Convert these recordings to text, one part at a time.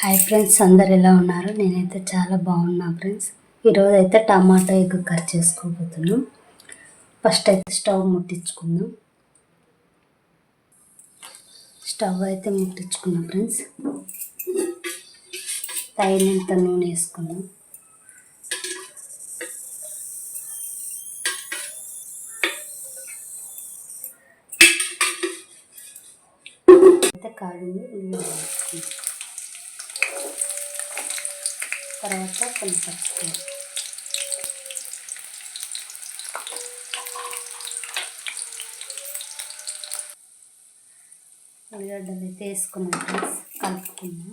Hi friends అందరు ఎలా ఉన్నారు? నేనైతే చాలా బాగున్నా ఫ్రెండ్స్ ఈరోజు అయితే టమాటా ఎగ్ కట్ చేసుకోబోతున్నాం. ఫస్ట్ అయితే స్టవ్ ముట్టించుకుందాం. స్టవ్ అయితే ముట్టించుకున్నాం ఫ్రెండ్స్ తగినంత నూనె వేసుకుందాం. అయితే కాడింది వేసుకుందాం తర్వాత కొన్ని పచ్చిపోయి ఉల్లిగడ్డలు అయితే వేసుకున్నాం ఫ్రెండ్స్ కలుపుకున్నాం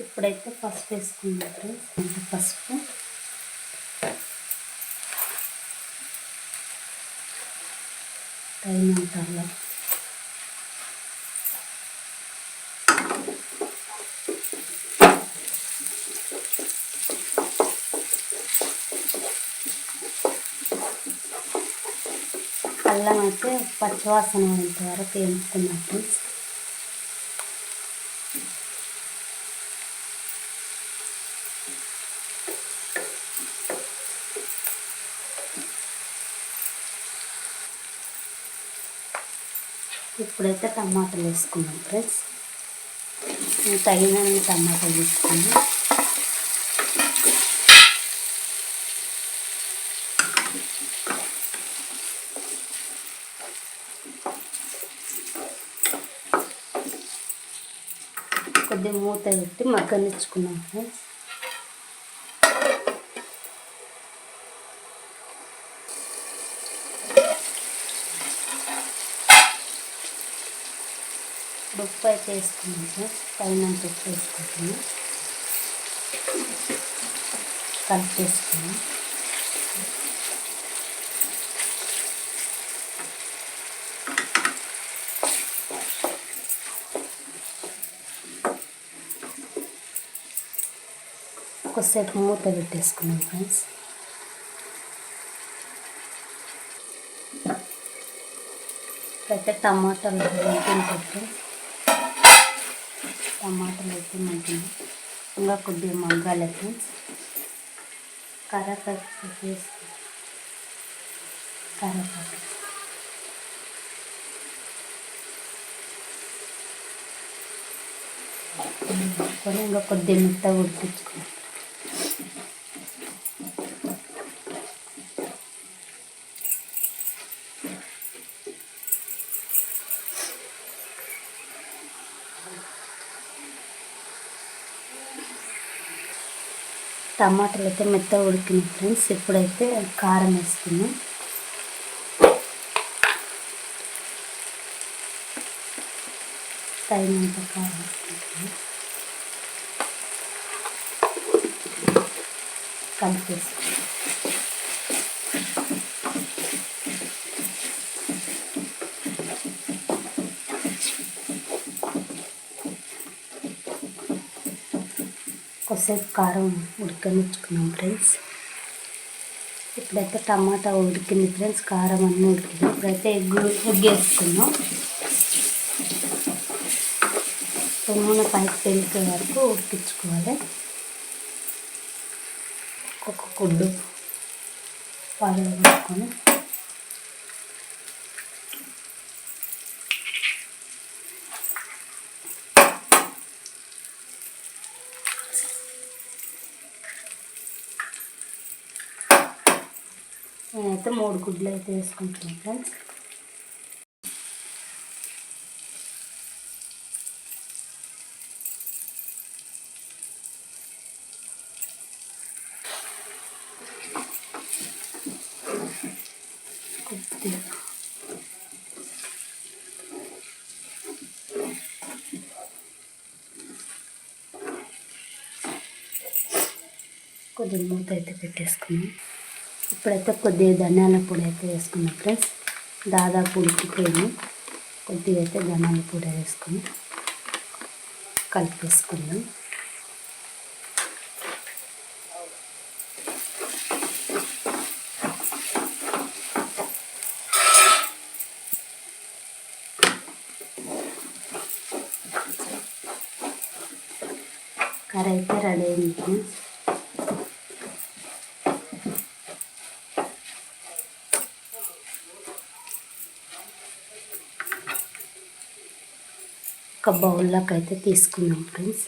ఇప్పుడైతే పసుపు వేసుకున్నాం ఫ్రెండ్స్ పసుపు. తగినంత అల్లం అల్లం అయితే పచ్చివాసన పోయేంత వరకు వేయించుకున్నాం ఫ్రెండ్స్. ఇప్పుడైతే టమాటాలు వేసుకున్నాం ఫ్రెండ్స్. తగినన్ని టమాటాలు తీసుకున్నాం కొద్దిగా మూత పెట్టి మగ్గనిచ్చుకున్నాం ఫ్రెండ్స్. ఉప్పు అయితే వేసుకున్నాం ఫ్రెండ్స్ తగినంత ఉప్పు వేసుకుంటున్నాం. కలిపేసుకున్నాం. కొద్దిసేపు మూత పెట్టేసుకున్నాం ఫ్రెండ్స్. అయితే టమాటాలు ఉడికింటే టమాటాలు అయితే మగ్గింది ఇంకా కొద్దిగా మగ్గాలి ఫ్రెండ్స్ కరేపాకు వేసి కరేపాకు కొని ఇంకా కొద్దిగా మెత్తగా ఉడికించుకున్నాం టమాటాలు అయితే మెత్తగా ఉడికినాయి ఫ్రెండ్స్. ఇప్పుడైతే కారం వేసుకున్నాం తగినంత కారం వేసుకుంటున్నాం కలిపేసుకున్నాం కొద్దిసేపు కారం ఉడకనిచ్చుకున్నాం ఫ్రెండ్స్. ఇప్పుడైతే టమాటా ఉడికింది ఫ్రెండ్స్ కారం అన్నీ ఉడికింది. ఇప్పుడైతే ఎగ్గు ఎగ్ వేసుకున్నాం నూనె పైకి తెలిసే వరకు ఉడికించుకోవాలి. ఒక గుడ్డు పాలు వేసుకొని నేనైతే మూడు గుడ్లు అయితే వేసుకుంటున్నాను ఫ్రెండ్స్ కొద్దిగా మూత అయితే పెట్టేసుకున్నాం ఇప్పుడైతే కొద్దిగా ధనియాల పొడి అయితే వేసుకున్నాం ఫ్రెండ్స్. దాదాపు ఉడికిపోయింది. కొద్దిగా అయితే ధనియాల పొడి వేసుకుని కలిపేసుకుందాం. కర్రీ అయితే రెడీ అయింది ఫ్రెండ్స్. ఒక బౌల్లోకి అయితే తీసుకున్నాం ఫ్రెండ్స్.